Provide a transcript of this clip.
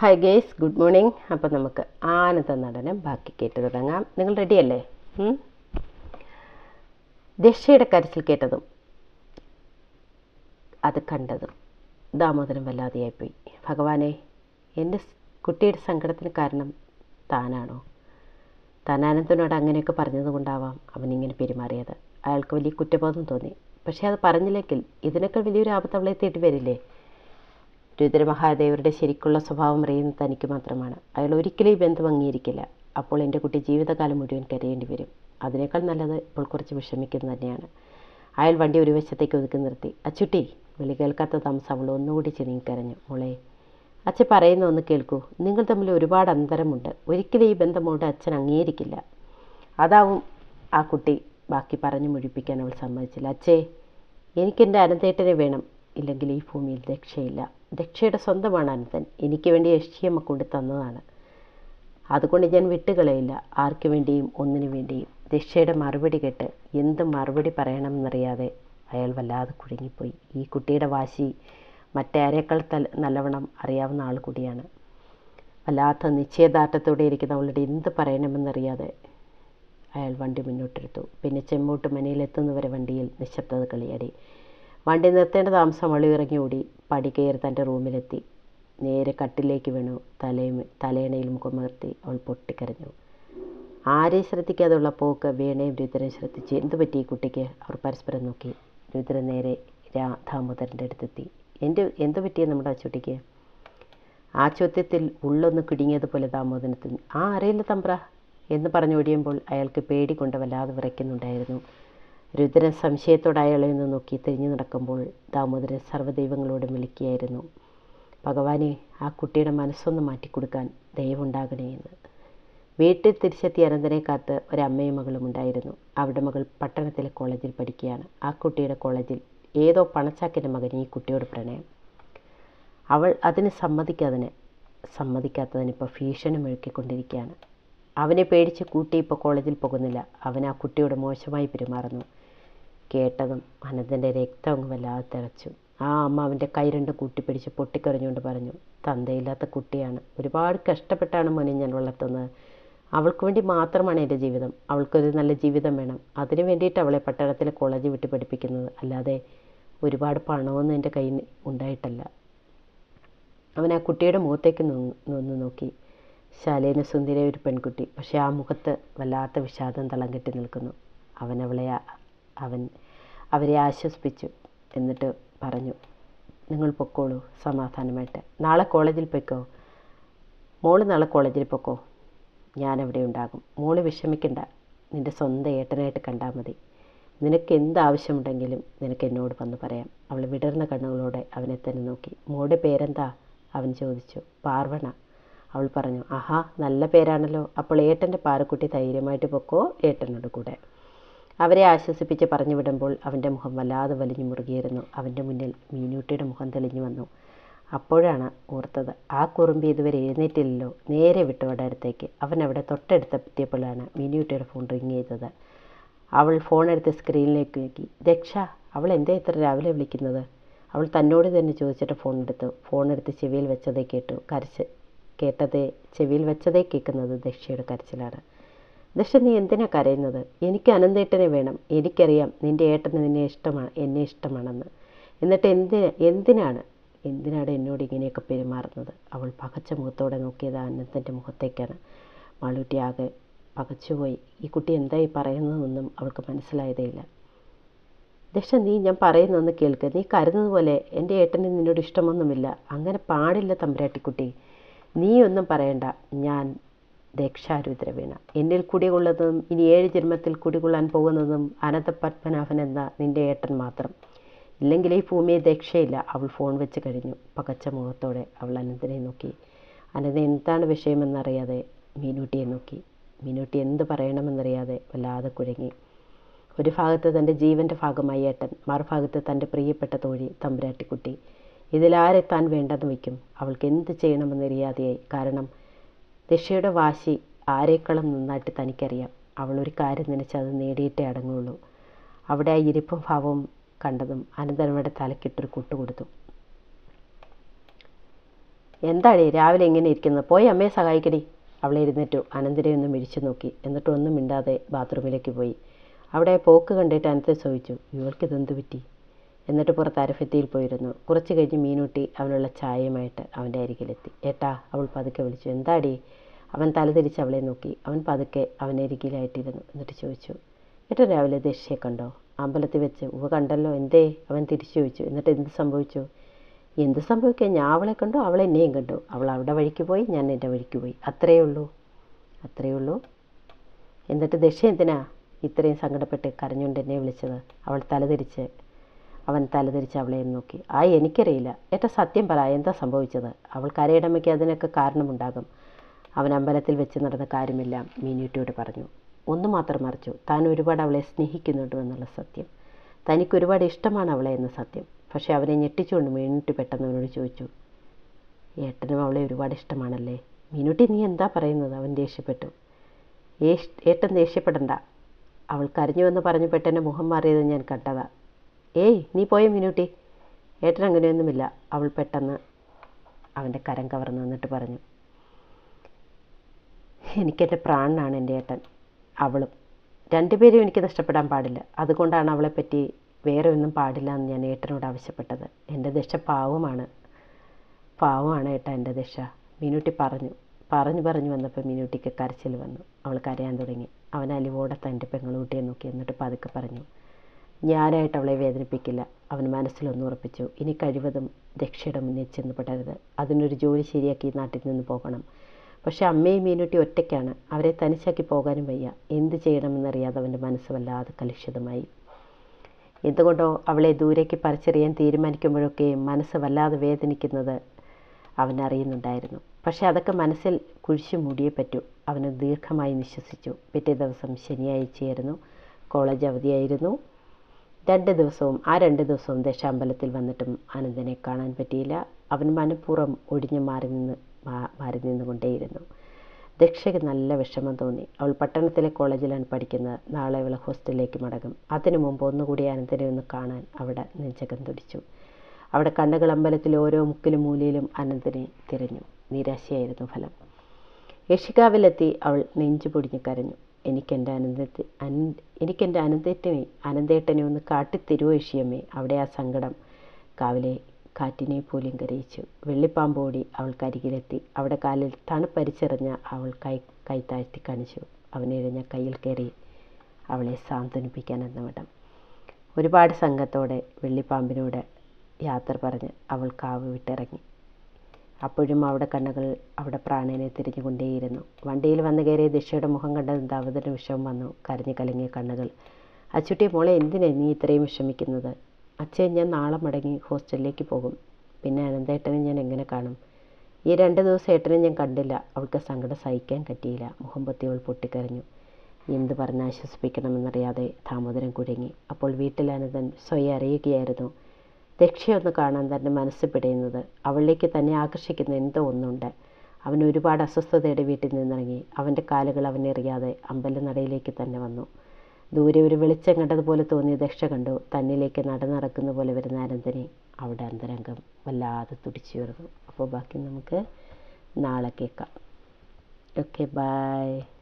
Hi guys good morning അപ്പോൾ നമുക്ക് ആനന്ദ നടനം ബാക്കി കേട്ട് തുടങ്ങാം. നിങ്ങൾ റെഡിയല്ലേ? ദക്ഷയുടെ കരച്ചിൽ കേട്ടതും അത് കണ്ടതും ദാമോദരം വല്ലാതെയായിപ്പോയി. ഭഗവാനെ എന്റെ കുട്ടിയുടെ സങ്കടത്തിന് കാരണം താനാണോ? താൻ അനന്തനോട് അങ്ങനെയൊക്കെ പറഞ്ഞതുകൊണ്ടാവാം ഇങ്ങനെ പെരുമാറിയത്. അയാൾക്ക് വലിയ കുറ്റബോധം തോന്നി. പക്ഷേ അത് പറഞ്ഞില്ലെങ്കിൽ ഇതിനേക്കാൾ വലിയൊരു ആപത്ത് അവളെ തേടി വരില്ലേ? രുദ്രമഹാദേവരുടെ ശരിക്കുള്ള സ്വഭാവം അറിയുന്നത് തനിക്ക് മാത്രമാണ്. അയാൾ ഒരിക്കലും ഈ ബന്ധം അംഗീകരിക്കില്ല. അപ്പോൾ എന്റെ കുട്ടി ജീവിതകാലം മുഴുവൻ കരയേണ്ടി വരും. അതിനേക്കാൾ നല്ലത് ഇപ്പോൾ കുറച്ച് വിഷമിക്കുന്നത് തന്നെയാണ്. അയാൾ വണ്ടി ഒരു വശത്തേക്ക് ഒതുക്കി നിർത്തി. അച്ചുട്ടി വിളി കേൾക്കാത്ത താമസം അവൾ ഒന്നുകൂടി ചെന്നിക്കരഞ്ഞു മോളെ അച്ഛൻ പറയുന്ന ഒന്ന് കേൾക്കൂ. നിങ്ങൾ തമ്മിൽ ഒരുപാട് അന്തരമുണ്ട്. ഒരിക്കലും ഈ ബന്ധം മോളുടെ അച്ഛൻ അംഗീകരിക്കില്ല. അതാവും ആ കുട്ടി ബാക്കി പറഞ്ഞു മുഴിപ്പിക്കാൻ അവൾ സമ്മതിച്ചില്ല. അച്ഛേ എനിക്കെന്റെ അനന്തേട്ടനെ വേണം. ഇല്ലെങ്കിൽ ഈ ഭൂമിയിൽ ദക്ഷയില്ല ദക്ഷയുടെ സ്വന്തമാണ് അനന്തൻ. എനിക്ക് വേണ്ടി യക്ഷിയമ്മ കൊണ്ട് തന്നതാണ്. അതുകൊണ്ട് ഞാൻ വിട്ടുകളയില്ല. ആർക്കു വേണ്ടിയും ഒന്നിനു വേണ്ടിയും. ദക്ഷയുടെ മറുപടി കേട്ട് എന്ത് മറുപടി പറയണമെന്നറിയാതെ അയാൾ വല്ലാതെ കുടുങ്ങിപ്പോയി. ഈ കുട്ടിയുടെ വാശി മറ്റാരേക്കാൾ തല നല്ലവണ്ണം അറിയാവുന്ന ആൾ കൂടിയാണ്. വല്ലാത്ത നിശ്ചയദാർഢ്യത്തോടെ ഇരിക്കുന്ന അവളുടെ എന്ത് പറയണമെന്നറിയാതെ അയാൾ വണ്ടി മുന്നോട്ടെടുത്തു. പിന്നെ ചെമ്മോട്ട് മനയിലെത്തുന്നവരെ വണ്ടിയിൽ നിശബ്ദത കളിയാടി. വണ്ടി നിർത്തേണ്ട താമസം അവൾ ഇറങ്ങി ഓടി പടി കയറി തന്റെ റൂമിലെത്തി. നേരെ കട്ടിലേക്ക് വീണു. തലയും തലയണയിൽ മുഖമർത്തി അവൾ പൊട്ടിക്കരഞ്ഞു. ആരെയും ശ്രദ്ധിക്കാതുള്ള പോക്ക് വീണയും രുദ്രനും ശ്രദ്ധിച്ച്. എന്തു പറ്റി ഈ കുട്ടിക്ക്? അവർ പരസ്പരം നോക്കി. രുദ്രൻ നേരെ രാധാമുദരന്റെ അടുത്തെത്തി. എന്ത് എന്തു പറ്റിയ നമ്മുടെ അച്ചുട്ടിക്ക്? ആ ചോദ്യത്തിൽ ഉള്ളൊന്ന് കിടുങ്ങിയതുപോലെ ദാമോദരത്തിന് ആ അറിയില്ല തമ്പ്ര? എന്ന് പറഞ്ഞു ഓടിയുമ്പോൾ അയാൾക്ക് പേടി കൊണ്ട് വല്ലാതെ വിറയ്ക്കുന്നുണ്ടായിരുന്നു. രുദ്രൻ സംശയത്തോടെ അയാളെ നിന്ന് നോക്കി തിരിഞ്ഞു നടക്കുമ്പോൾ ദാമോദരൻ സർവദൈവങ്ങളോടും വിളിക്കുകയായിരുന്നു. ഭഗവാനെ ആ കുട്ടിയുടെ മനസ്സൊന്ന് മാറ്റിക്കൊടുക്കാൻ ദയവുണ്ടാകണേ എന്ന്. വീട്ടിൽ തിരിച്ചെത്തിയ അനന്തനെ കാത്ത് ഒരമ്മയും മകളും ഉണ്ടായിരുന്നു. അവിടെ മകൾ പട്ടണത്തിലെ കോളേജിൽ പഠിക്കുകയാണ്. ആ കുട്ടിയുടെ കോളേജിൽ ഏതോ പണച്ചാക്കിന്റെ മകന് ഈ കുട്ടിയോട് പ്രണയം. അവൾ അതിന് സമ്മതിക്കാതിന് സമ്മതിക്കാത്തതിന് ഇപ്പോൾ ഭീഷണി മുഴുക്കിക്കൊണ്ടിരിക്കുകയാണ്. അവനെ പേടിച്ച് കൂട്ടി ഇപ്പോൾ കോളേജിൽ പോകുന്നില്ല. അവൻ ആ കുട്ടിയോട് മോശമായി പെരുമാറുന്നു. കേട്ടതും അനന്തന്റെ രക്തം അങ്ങ് വല്ലാതെ തിളച്ചു. ആ അമ്മ അവന്റെ കൈ രണ്ട് കൂട്ടിപ്പിടിച്ച് പൊട്ടിക്കറിഞ്ഞുകൊണ്ട് പറഞ്ഞു തന്തയില്ലാത്ത കുട്ടിയാണ്. ഒരുപാട് കഷ്ടപ്പെട്ടാണ് മോനെ ഞാൻ വളർത്തുന്നത്. അവൾക്ക് വേണ്ടി മാത്രമാണ് എന്റെ ജീവിതം. അവൾക്കൊരു നല്ല ജീവിതം വേണം. അതിനു വേണ്ടിയിട്ട് അവളെ പട്ടണത്തിലെ കോളേജ് വിട്ട് പഠിപ്പിക്കുന്നത്. അല്ലാതെ ഒരുപാട് പണമൊന്നും എന്റെ കയ്യിൽ ഉണ്ടായിട്ടല്ല. അവൻ ആ കുട്ടിയുടെ മുഖത്തേക്ക് നൊന്ന് നോക്കി. ശാലേന സുന്ദര ഒരു പെൺകുട്ടി. പക്ഷേ ആ മുഖത്ത് വല്ലാത്ത വിഷാദം തളം കെട്ടി നിൽക്കുന്നു. അവൻ അവളെ അവൻ അവരെ ആശ്വസിപ്പിച്ചു എന്നിട്ട് പറഞ്ഞു നിങ്ങൾ പൊക്കോളൂ സമാധാനമായിട്ട്. നാളെ കോളേജിൽ പൊയ്ക്കോ. മോൾ നാളെ കോളേജിൽ പൊക്കോ. ഞാനവിടെ ഉണ്ടാകും. മോൾ വിഷമിക്കണ്ട. നിന്റെ സ്വന്തം ഏട്ടനായിട്ട് കണ്ടാൽ മതി. നിനക്ക് എന്ത് ആവശ്യമുണ്ടെങ്കിലും നിനക്ക് എന്നോട് വന്ന് പറയാം. അവൾ വിടർന്ന കണ്ണുകളോടെ അവനെ തന്നെ നോക്കി. മോളുടെ പേരെന്താ? അവൻ ചോദിച്ചു. പാർവണ. അവൾ പറഞ്ഞു ആഹാ നല്ല പേരാണല്ലോ. അപ്പോൾ ഏട്ടന്റെ പാറക്കുട്ടി ധൈര്യമായിട്ട് പൊക്കോ ഏട്ടനോട് കൂടെ. അവരെ ആശ്വസിപ്പിച്ച് പറഞ്ഞു വിടുമ്പോൾ അവന്റെ മുഖം വല്ലാതെ വലിഞ്ഞു മുറുകിയിരുന്നു. അവന്റെ മുന്നിൽ മീനൂട്ടിയുടെ മുഖം തെളിഞ്ഞു വന്നു. അപ്പോഴാണ് ഓർത്തത് ആ കുറുമ്പി ഇതുവരെ എഴുന്നേറ്റില്ലല്ലോ. നേരെ വിട്ടു അവിടെ അടുത്തേക്ക്. അവൻ അവിടെ തൊട്ടടുത്തെത്തിയപ്പോഴാണ് മീനൂട്ടിയുടെ ഫോൺ റിങ് ചെയ്തത്. അവൾ ഫോൺ എടുത്ത് സ്ക്രീനിലേക്ക് നോക്കി. ദക്ഷ അവൾ എന്താ ഇത്ര രാവിലെ വിളിക്കുന്നത്? അവൾ തന്നോട് തന്നെ ചോദിച്ചിട്ട് ഫോൺ എടുത്തു. ഫോൺ എടുത്ത് ചെവിയിൽ വെച്ചതേ കേട്ടു. കരച്ച് കേട്ടതേ ചെവിയിൽ വെച്ചതേ കേൾക്കുന്നത് ദക്ഷയുടെ കരച്ചിലാണ്. ദക്ഷ നീ എന്തിനാ കരയുന്നത്? എനിക്ക് അനന്തേട്ടനെ വേണം. എനിക്കറിയാം നിന്റെ ഏട്ടന് നിന്നെ ഇഷ്ടമാണ് എന്നെ ഇഷ്ടമാണെന്ന്. എന്നിട്ട് എന്തിന് എന്തിനാണ്? എന്തിനാണ് എന്നോട് ഇങ്ങനെയൊക്കെ പെരുമാറുന്നത്? അവൾ പകച്ച മുഖത്തോടെ നോക്കിയത് അനന്തന്റെ മുഖത്തേക്കാണ്. മാളൂട്ടി ആകെ പകച്ചുപോയി. ഈ കുട്ടി എന്തായി പറയുന്നതെന്നും അവൾക്ക് മനസ്സിലായതേയില്ല ദക്ഷ നീ ഞാൻ പറയുന്നൊന്ന് കേൾക്ക്. നീ കരുതുന്നത് പോലെ എന്റെ ഏട്ടന് നിന്നോട് ഇഷ്ടമൊന്നുമില്ല. അങ്ങനെ പാടില്ല തമ്പുരാട്ടിക്കുട്ടി. നീ ഒന്നും പറയണ്ട. ഞാൻ ദക്ഷാരുദ്രവീണ. എന്നിൽ കുടികൊള്ളുന്നതും ഇനി ഏഴ് ജന്മത്തിൽ കുടികൊള്ളാൻ പോകുന്നതും അനന്ത പത്മനാഭൻ എന്ന നിന്റെ ഏട്ടൻ മാത്രം. ഇല്ലെങ്കിൽ ഈ ഭൂമിയെ ദക്ഷയില്ല. അവൾ ഫോൺ വെച്ച് കഴിഞ്ഞു. പകച്ച മുഖത്തോടെ അവൾ അനന്തനെ നോക്കി. അനന്ത എന്താണ് വിഷയമെന്നറിയാതെ മീനൂട്ടിയെ നോക്കി. മീനൂട്ടി എന്ത് പറയണമെന്നറിയാതെ വല്ലാതെ കുഴങ്ങി. ഒരു ഭാഗത്ത് തന്റെ ജീവന്റെ ഭാഗമായി ഏട്ടൻ മറുഭാഗത്ത് തന്റെ പ്രിയപ്പെട്ട തോഴി തമ്പുരാട്ടിക്കുട്ടി. ഇതിലാരെ താൻ വേണ്ടെന്ന് വയ്ക്കും? അവൾക്ക് എന്ത് ചെയ്യണമെന്നറിയാതെയായി. കാരണം ദക്ഷയുടെ വാശി ആരേക്കാളും നന്നായിട്ട് തനിക്കറിയാം. അവൾ ഒരു കാര്യം നനച്ചത് നേടിയിട്ടേ അടങ്ങുള്ളൂ. അവിടെ ആ ഇരിപ്പും ഭാവവും കണ്ടതും അനന്തരമ്മയുടെ തലക്കിട്ടൊരു കുട്ടുകൊടുത്തു എന്താടി രാവിലെ ഇങ്ങനെ ഇരിക്കുന്നത് പോയി അമ്മയെ സഹായിക്കടി. അവളെ ഇരുന്നിട്ടു അനന്തരെ ഒന്ന് മിഴിച്ചു നോക്കി. എന്നിട്ടൊന്നും മിണ്ടാതെ ബാത്റൂമിലേക്ക് പോയി. അവിടെ പോക്ക് കണ്ടിട്ട് അനത്തെ ചോദിച്ചു ഇവൾക്ക് ഇതെന്ത് പറ്റി? എന്നിട്ട് പുറത്ത് അരഫത്തിയിൽ പോയിരുന്നു. കുറച്ച് കഴിഞ്ഞ് മീനൂട്ടി അവനുള്ള ചായയുമായിട്ട് അവന്റെ അരികിലെത്തി. ഏട്ടാ അവൾ പതുക്കെ വിളിച്ചു. എന്താടി? അവൻ തലതിരിച്ച് അവളെ നോക്കി. അവൻ പതുക്കെ അവന്റെ അരികിലായിട്ടിരുന്നു. എന്നിട്ട് ചോദിച്ചു ഏട്ടൻ രാവിലെ ദക്ഷ്യയെ കണ്ടോ? അമ്പലത്തിൽ വെച്ച് ഉവ കണ്ടല്ലോ. എന്തേ? അവൻ തിരിച്ചു ചോദിച്ചു എന്നിട്ട് എന്ത് സംഭവിച്ചു? എന്ത് സംഭവിക്കാൻ? ഞാൻ അവളെ കണ്ടു. അവൾ എന്നെയും കണ്ടു. അവൾ അവിടെ വഴിക്ക് പോയി. ഞാൻ എന്റെ വഴിക്ക് പോയി. അത്രയേ ഉള്ളൂ. അത്രയേ ഉള്ളൂ. എന്നിട്ട് ദക്ഷ എന്തിനാ? ഇത്രയും സങ്കടപ്പെട്ട് കരഞ്ഞുകൊണ്ട് എന്നെ വിളിച്ചത്. അവൾ തലതിരിച്ച് അവൻ തലതിരിച്ച് അവളെ നോക്കി. ആ എനിക്കറിയില്ല. ഏറ്റ സത്യം പറ എന്താ സംഭവിച്ചത്? അവൾ കരയിടമയ്ക്ക് അതിനൊക്കെ കാരണമുണ്ടാകും. അവൻ അമ്പലത്തിൽ വെച്ച് നടന്ന കാര്യമെല്ലാം മീനൂട്ടിയോട് പറഞ്ഞു. ഒന്ന് മാത്രം മറിച്ചു. താൻ ഒരുപാട് അവളെ സ്നേഹിക്കുന്നുണ്ടോ എന്നുള്ള സത്യം. തനിക്ക് ഒരുപാട് ഇഷ്ടമാണ് അവളെ എന്ന സത്യം. പക്ഷേ അവനെ ഞെട്ടിച്ചുകൊണ്ട് മീനൂട്ടി പെട്ടെന്ന് അവനോട് ചോദിച്ചു ഏട്ടനും അവളെ ഒരുപാട് ഇഷ്ടമാണല്ലേ? മീനൂട്ടി നീ എന്താ പറയുന്നത്? അവൻ ദേഷ്യപ്പെട്ടു. ഏട്ടൻ ദേഷ്യപ്പെടണ്ട. അവൾ കരഞ്ഞുവെന്ന് പറഞ്ഞു പെട്ടെന്ന് മുഖം മാറിയത് ഞാൻ കണ്ടതാ. ഏയ് നീ പോയ മീനൂട്ടി. ഏട്ടൻ അങ്ങനെയൊന്നുമില്ല. അവൾ പെട്ടെന്ന് അവന്റെ കരം കവർന്നു എന്നിട്ട് പറഞ്ഞു. എനിക്കെന്റെ പ്രാണനാണ് എന്റെ ഏട്ടൻ. അവളും. രണ്ടുപേരും എനിക്ക് നഷ്ടപ്പെടാൻ പാടില്ല. അതുകൊണ്ടാണ് അവളെപ്പറ്റി വേറെ ഒന്നും പാടില്ല എന്ന് ഞാൻ ഏട്ടനോട് ആവശ്യപ്പെട്ടത്. എന്റെ ദശ പാവമാണ്. പാവമാണ് ഏട്ടാ എന്റെ ദശ. മീനൂട്ടി പറഞ്ഞു. പറഞ്ഞു പറഞ്ഞു വന്നപ്പോൾ മീനൂട്ടിക്ക് കരച്ചിൽ വന്നു. അവൾ കരയാൻ തുടങ്ങി. അവൻ അലിവോടെ തന്റെ പെങ്ങളുട്ടിയെ നോക്കി എന്നിട്ട് പതുക്കെ പറഞ്ഞു. ഞാനായിട്ട് അവളെ വേദനിപ്പിക്കില്ല. അവൻ മനസ്സിലൊന്ന് ഉറപ്പിച്ചു. ഇനി കഴിവതും രക്ഷയുടെ മുന്നിൽ ചെന്ന് പെടരുത്. അതിനൊരു ജോലി ശരിയാക്കി നാട്ടിൽ നിന്ന് പോകണം. പക്ഷേ അമ്മയും മീനുട്ടി ഒറ്റയ്ക്കാണ്. അവരെ തനിച്ചാക്കി പോകാനും വയ്യ. എന്ത് ചെയ്യണമെന്നറിയാതെ അവന്റെ മനസ്സ് വല്ലാതെ കലുഷിതമായി. എന്തുകൊണ്ടോ അവളെ ദൂരേക്ക് പറിച്ചെറിയാൻ തീരുമാനിക്കുമ്പോഴൊക്കെ മനസ്സ് വല്ലാതെ വേദനിക്കുന്നത് അവൻ അറിയുന്നുണ്ടായിരുന്നു. പക്ഷെ അതൊക്കെ മനസ്സിൽ കുഴിച്ചു മൂടിയേ പറ്റൂ. അവന് ദീർഘമായി നിശ്വസിച്ചു പിറ്റേ ദിവസം ശനിയാഴ്ചയായിരുന്നു. കോളേജ് അവധിയായിരുന്നു. രണ്ട് ദിവസവും ആ രണ്ട് ദിവസവും ദേശാമ്പലത്തിൽ വന്നിട്ടും അനന്തനെ കാണാൻ പറ്റിയില്ല. അവൻ മനഃപൂർവം ഒഴിഞ്ഞു മാറി നിന്ന് മാറി നിന്നുകൊണ്ടേയിരുന്നു. ദക്ഷയ്ക്ക് നല്ല വിഷമം തോന്നി. അവൾ പട്ടണത്തിലെ കോളേജിലാണ് പഠിക്കുന്നത്. നാളെ അവൾ ഹോസ്റ്റലിലേക്ക് മടങ്ങും. അതിനു മുമ്പ് ഒന്നുകൂടി അനന്തനെ ഒന്ന് കാണാൻ അവിടെ നെഞ്ചകം തുടിച്ചു. അവിടെ കണ്ണുകൾ അമ്പലത്തിൽ ഓരോ മുക്കിലും മൂലയിലും അനന്തനെ തിരഞ്ഞു. നിരാശയായിരുന്നു ഫലം. യക്ഷികാവിലെത്തി അവൾ നെഞ്ചു പൊടിഞ്ഞു കരഞ്ഞു. എനിക്കെന്റെ അനന്തത്തെ അൻ എനിക്കെന്റെ അനന്തേട്ടനെ അനന്തേട്ടനെ ഒന്ന് കാട്ടിത്തരുവോ യേശിയമ്മേ അവിടെ ആ സങ്കടം കാവിലെ കാറ്റിനെ പോലും കരയിച്ചു. വെള്ളിപ്പാമ്പോടി അവൾ കരികിലെത്തി അവിടെ കാലിൽ തണുപ്പരിച്ചെറിഞ്ഞ അവൾ കൈ കൈ താഴ്ത്തി കാണിച്ചു. അവനെഴിഞ്ഞ കയ്യിൽ കയറി അവളെ സാന്ത്വനിപ്പിക്കാൻ എന്ന വിടം ഒരുപാട് സംഘത്തോടെ വെള്ളിപ്പാമ്പിനോട് യാത്ര പറഞ്ഞ് അവൾ കാവ് വിട്ടിറങ്ങി. അപ്പോഴും അവിടെ കണ്ണുകൾ അവിടെ പ്രാണനെ തിരിഞ്ഞുകൊണ്ടേയിരുന്നു. വണ്ടിയിൽ വന്നു കയറിയ ദിശയുടെ മുഖം കണ്ട ദാവതിന് വിഷമം വന്നു. കരഞ്ഞു കലങ്ങിയ കണ്ണുകൾ. അച്ചുട്ടി മോളെ എന്തിനാ നീ ഇത്രയും വിഷമിക്കുന്നത്? അച്ഛൻ ഞാൻ നാളെ മടങ്ങി ഹോസ്റ്റലിലേക്ക് പോകും. പിന്നെ അനന്തേട്ടനെ ഞാൻ എങ്ങനെ കാണും? ഈ രണ്ട് ദിവസം ഏട്ടനെ ഞാൻ കണ്ടില്ല. അവൾക്ക് സങ്കടം സഹിക്കാൻ പറ്റിയില്ല. മുഖം പൊത്തി അവൾ പൊട്ടിക്കരഞ്ഞു. എന്ത് പറഞ്ഞ് ആശ്വസിപ്പിക്കണമെന്നറിയാതെ ദാമോദരൻ കുഴങ്ങി. അപ്പോൾ വീട്ടിൽ അനന്തൻ സ്വയം അറിയുകയായിരുന്നു. ദക്ഷയൊന്ന് കാണാൻ തന്നെ മനസ്സ് പിടയുന്നത്. അവളിലേക്ക് തന്നെ ആകർഷിക്കുന്ന എന്തോ ഒന്നുണ്ട്. അവൻ ഒരുപാട് അസ്വസ്ഥതയുടെ വീട്ടിൽ നിന്നിറങ്ങി. അവന്റെ കാലുകൾ അവനെറിയാതെ അമ്പലനടയിലേക്ക് തന്നെ വന്നു. ദൂരെ ഒരു വെളിച്ചം കണ്ടതുപോലെ തോന്നിയ ദക്ഷ കണ്ടു. തന്നിലേക്ക് നടന്നിറക്കുന്ന പോലെ വരുന്ന അനന്തനെ. അവിടെ അന്തരംഗം വല്ലാതെ തുടിച്ചുയർന്നു. അപ്പോൾ ബാക്കി നമുക്ക് നാളെ കേൾക്കാം. Okay bye